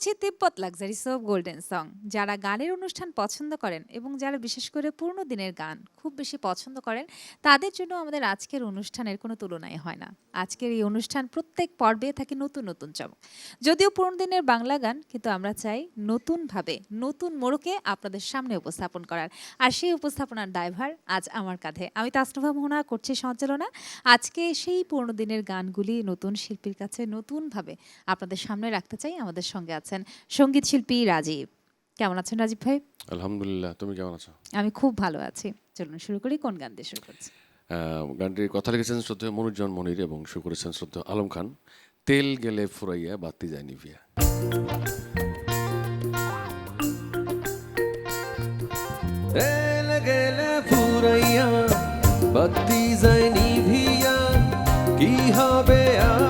করছি Tibet luxury soap golden song, যারা গানের অনুষ্ঠান পছন্দ করেন এবং যারা বিশেষ করে পুরনো দিনের গান খুব বেশি পছন্দ করেন, তাদের জন্য আমাদের আজকের অনুষ্ঠানের কোনো তুলনায় হয় না। আজকের এই অনুষ্ঠান প্রত্যেক পর্বে থাকে নতুন নতুন চমক। যদিও পুরনো দিনের বাংলা গান, কিন্তু আমরা চাই নতুনভাবে নতুন মোড়কে আপনাদের সামনে উপস্থাপন করার। আর সেই উপস্থাপনার দায়ভার আজ আমার কাঁধে। আমি তাসনুভা মোহনা করছি সঞ্চালনা। আজকে সেই পুরনো দিনের গানগুলি নতুন শিল্পীর কাছে নতুনভাবে আপনাদের সামনে রাখতে চাই। আমাদের সঙ্গে আছেন সংগীত শিল্পী রাজীব। কেমন আছেন রাজীব ভাই? আলহামদুলিল্লাহ তুমি কেমন আছো? আমি খুব ভালো আছি। চলুন শুরু করি কোন গান দিয়ে শুরু করছি? গানটির কথা লিখেছেন শ্রদ্ধেয় মনুজ্জন মনির এবং সুর করেছেন শ্রদ্ধেয় আলম খান। তেল গেলে ফুরাইয়া বাতি যায় নিভিয়া তেল গেলে ফুরাইয়া বাতি যায় নিভিয়া কি হবে আর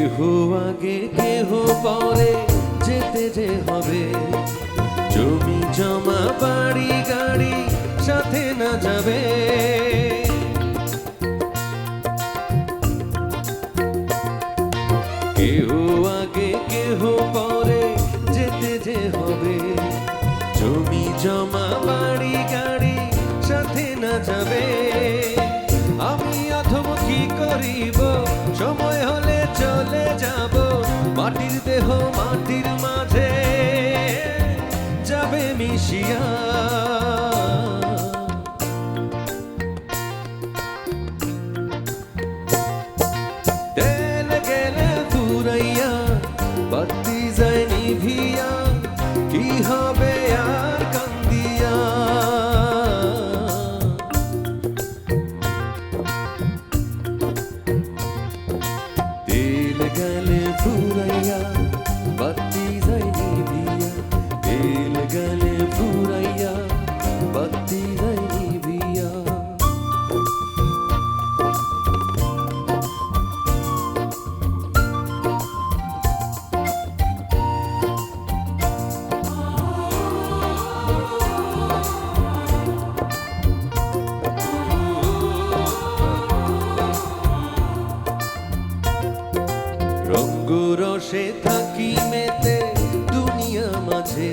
কেহ আগে কেহ পরে যেতে যে হবে। জমি জমা বাড়ি গাড়ি সাথে না যাবে। Yeah. রঙ্গরসে থাকি মেতে দুনিয়া মাঝে।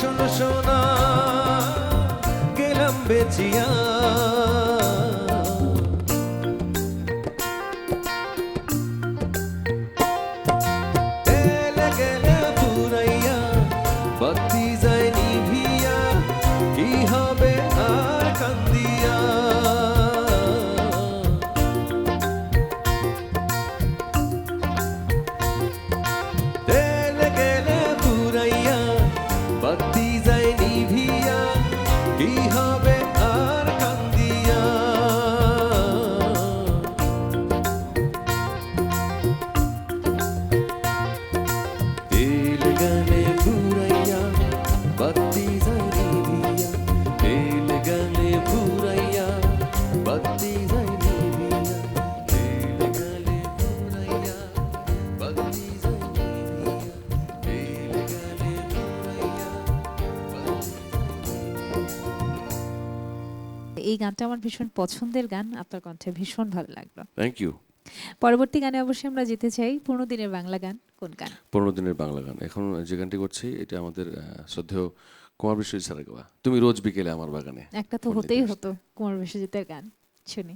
শোনা সোনা গেলাম বেচিয়া। গানটা আমার ভীষণ পছন্দের গান। আপনার কণ্ঠে ভীষণ ভালো লাগল। থ্যাংক ইউ পরবর্তী গানে অবশ্যই আমরা যেতে চাই পুরনো দিনের বাংলা গান। কোন গান? পুরনো দিনের বাংলা গান। এখন যে গানটি করছি এটা আমাদের শ্রদ্ধেয় কুমার বিশ্বজিৎ স্যারের গাওয়া। তুমি রোজ বিকেলে আমার বাগানে একটা তো হতেই হতো কুমার বিশ্বজিতের গান। শুনি।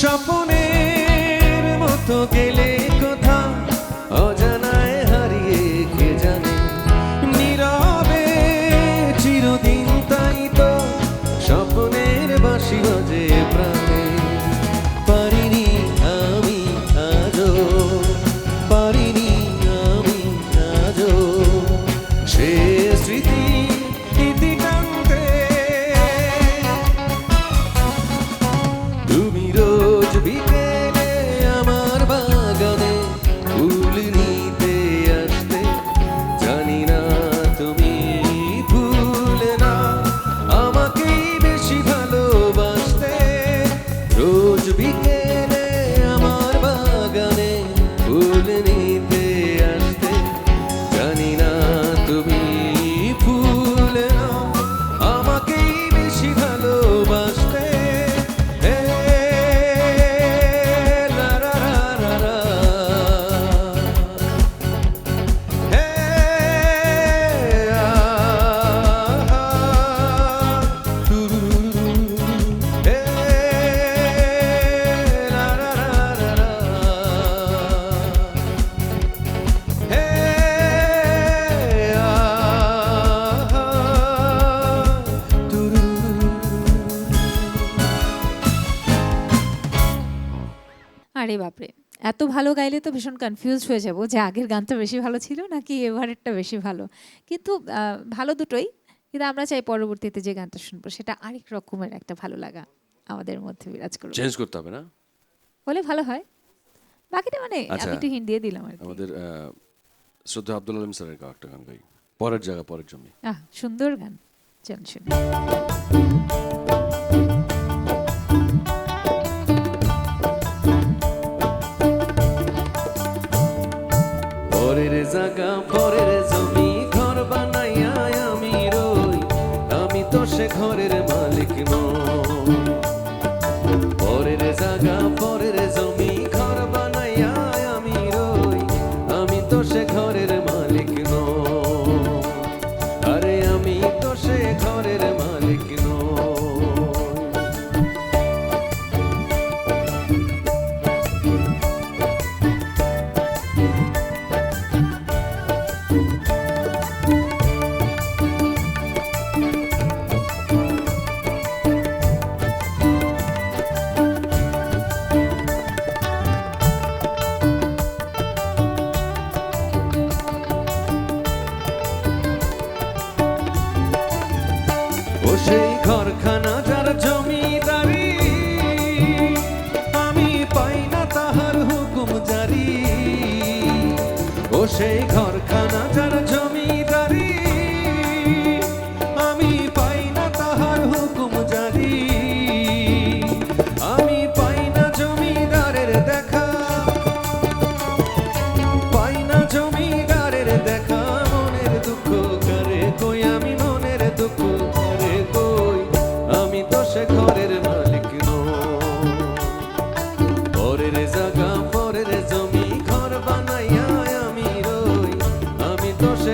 স্বপনের আরে বাপরে এত ভালো গাইলে তো ভীষণ কনফিউজ হয়ে যাব যে আগের গানটা বেশি ভালো ছিল নাকি এবারেরটা বেশি ভালো। কিন্তু ভালো দুটোই কিন্তু আমরা চাই পরবর্তীতে যে গানটা শুনব সেটা আরেক রকমের একটা ভালো লাগা আমাদের মধ্যে বিরাজ করবে চেঞ্জ করতে হবে না? বলে ভালো হয়। বাকিটা মানে আচ্ছা। আমি একটু হিন্ট দিয়ে দিলাম আর আমাদের শ্রদ্ধা আব্দুল আলম স্যারের একটা গান গাই। পরের জায়গা পরের জমি। আহ সুন্দর গান। চল শুনি। জায়গা পরের জমি ঘর বানাইয়া আমি রই। আমি তো সে ঘরের সেই ঘরখানা যার জমিদারি আমি পাই না তাহার হুকুম জারি। ও সেই ঘরখানা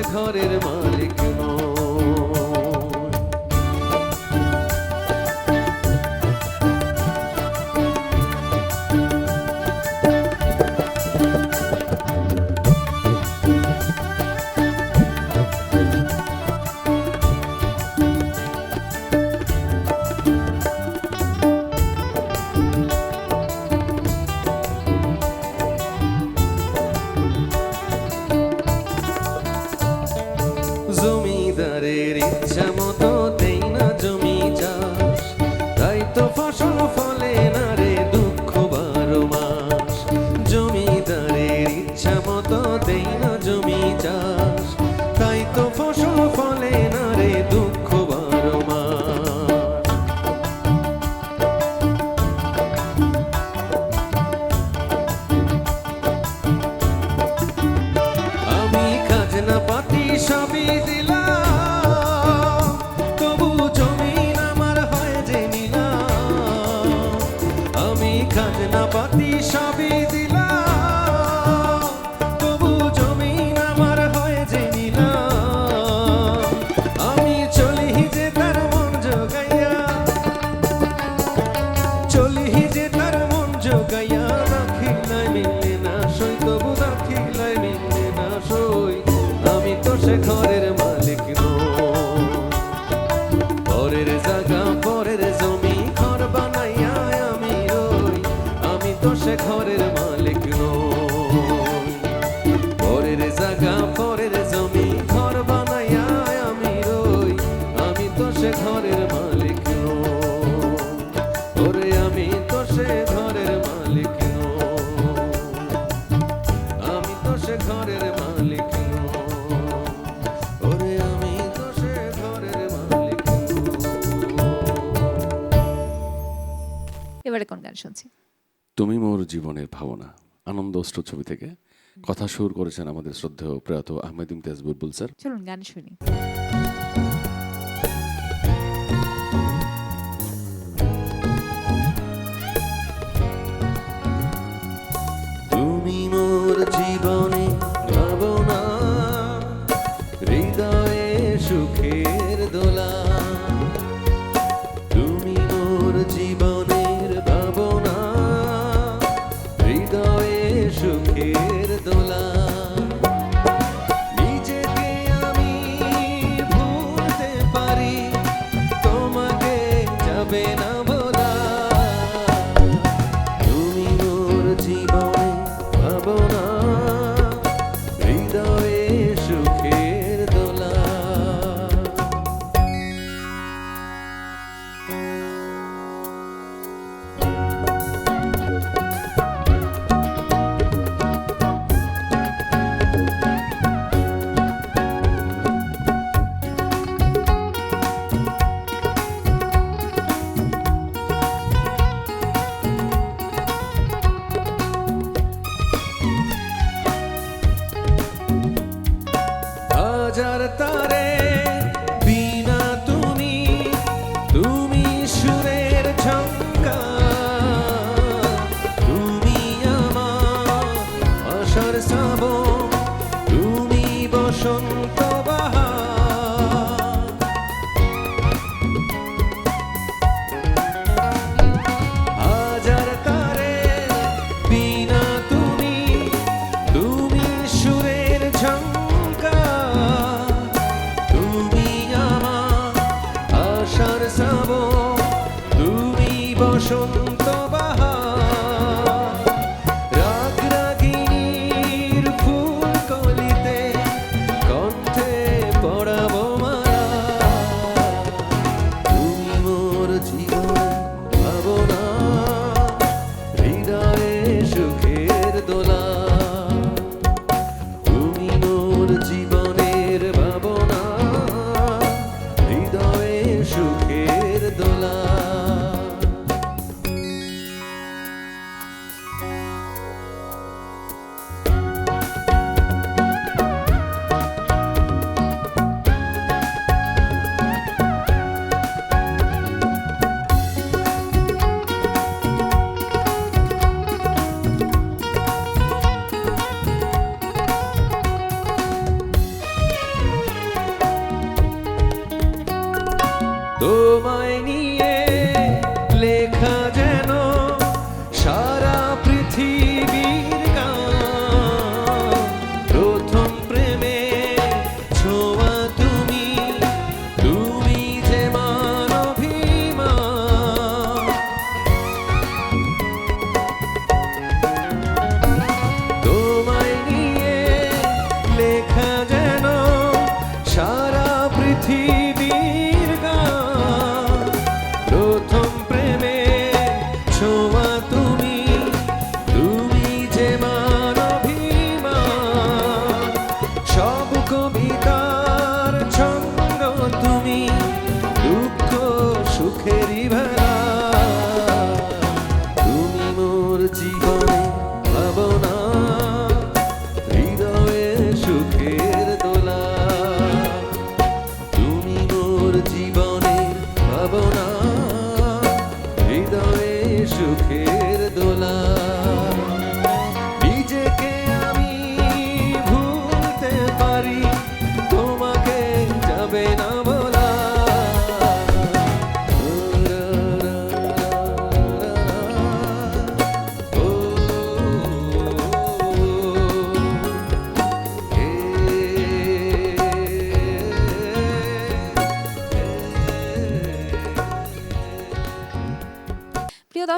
ঘরের মালিক। দেই না শেখরে তুমি মোর জীবনের ভাবনা। আনন্দ অস্ত্র ছবি থেকে কথা সুর করেছেন আমাদের শ্রদ্ধেয় প্রয়াত আহমেদ ইমতিয়াজ বুলবুল স্যার। চলুন গান শুনি। তোমায় নিয়ে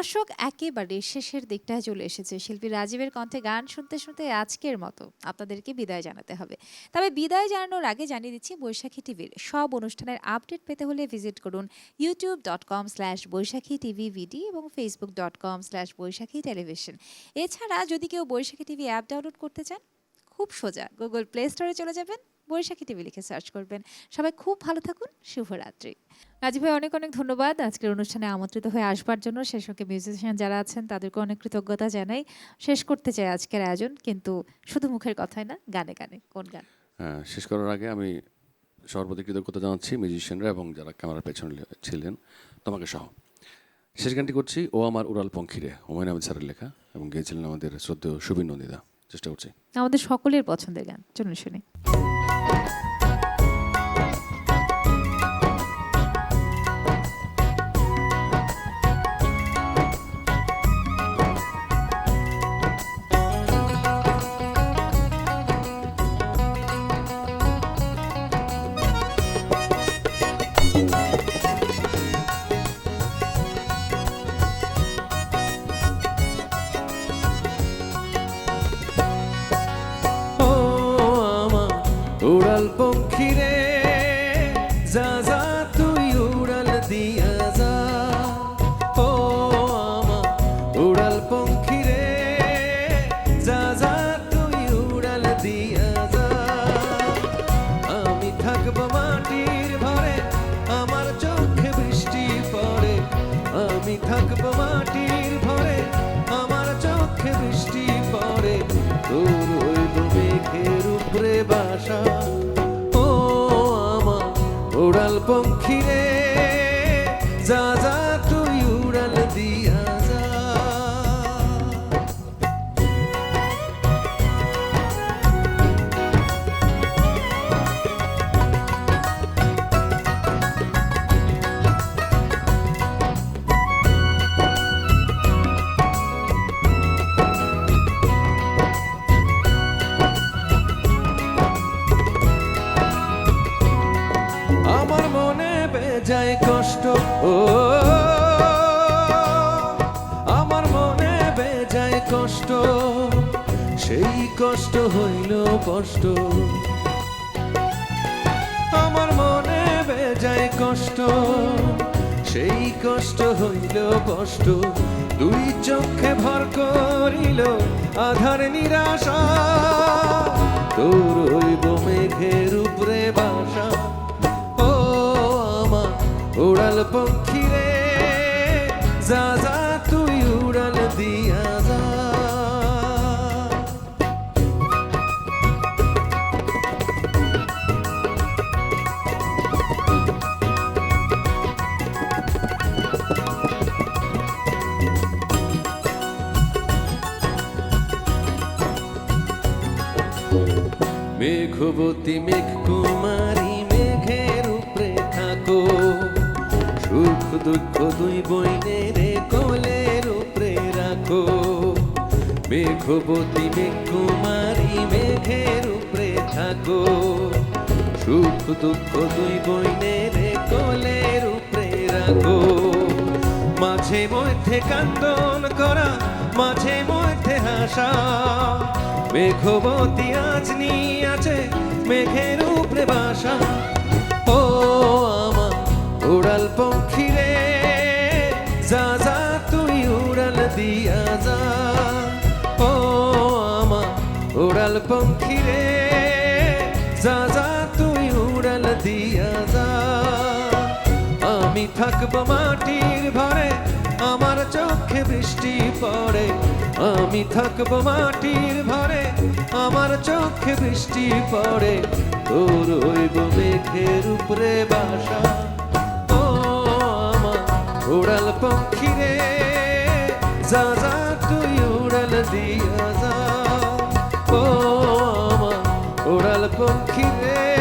দর্শক, একেবারে শেষের দিকটায় চলে এসেছে শিল্পী রাজীবের কণ্ঠে গান শুনতে শুনতে আজকের মতো। আপনাদেরকে বিদায় জানাতে হবে। তবে বিদায় জানানোর আগে জানিয়ে দিচ্ছি, বৈশাখী টিভির সব অনুষ্ঠানের আপডেট পেতে হলে ভিজিট করুন YouTube dot com slash Baishakhi TV ভিডি এবং Facebook dot com slash Baishakhi television. এছাড়া যদি কেউ বৈশাখী টিভি অ্যাপ ডাউনলোড করতে চান, খুব সোজা, গুগল প্লে স্টোরে চলে যাবেন। বৈশাখী টিভি লিখে সার্চ করবেন। সবাই খুব ভালো থাকুন শুভরাত্রি। রাজীব ভাই অনেক অনেক ধন্যবাদ। আজকের অনুষ্ঠানে আমন্ত্রিত হয়ে আসবার জন্য সেই সঙ্গে মিউজিশিয়ান যারা আছেন তাদেরকে অনেক কৃতজ্ঞতা জানাই। শেষ করতে চাই আজকের আয়োজন কিন্তু শুধু মুখের কথাই না গানে গানে। কোন গান? হ্যাঁ, শেষ করার আগে আমি সর্বাধিক কৃতজ্ঞতা জানাচ্ছি মিউজিশিয়ানরা এবং যারা ক্যামেরার পেছনে ছিলেন তোমাকে সহ। শেষ গানটি করছি ও আমার উড়াল পঙ্খিরে হুমায়ুন আহমেদ স্যারের লেখা এবং গিয়েছিলেন আমাদের শ্রদ্ধেয় সুবিন নন্দিতা। চেষ্টা করছি। আমাদের সকলের পছন্দের গান চলুন শুনি। উড়াল কষ্ট। আমার মনে বেজায় কষ্ট। সেই কষ্ট হইল কষ্ট। দুই চোখে ভর করিল আধার নিরাশা। তোর হইব মেঘের মেঘবতী মেঘ, কুমারী মেঘের উপরে থাকো। সুখ, দুঃখ দুই বইনে রে কোলের উপরে রাখো। মেঘবতী মেঘ, কুমারী মেঘের উপরে থাকো। সুখ, দুঃখ দুই বইনে রে কোলের উপরে রাখো। মাঝে মধ্যে কান্দন করা, মাঝে মধ্যে হাসা। মেঘবতী আজ নিয়ে আছে মেঘের উপরে বাসা। ও আমার উড়াল পক্ষী রে, যা যা, তুই উড়াল দিয়া যা। ও আমার উড়াল পঙ্খী রে, যা যা, তুই উড়াল দিয়া যা। আমি থাকব মাটির ভরে, আমার চোখে বৃষ্টি পড়ে। আমি থাকব মাটির ভরে আমার চোখে বৃষ্টি পড়ে তোর রইব মেঘের উপরে বাসা। ও আমার উড়াল পঙ্খী রে, যা যা, তুই উড়াল দিয়া যা। ও আমার উড়াল পঙ্খী রে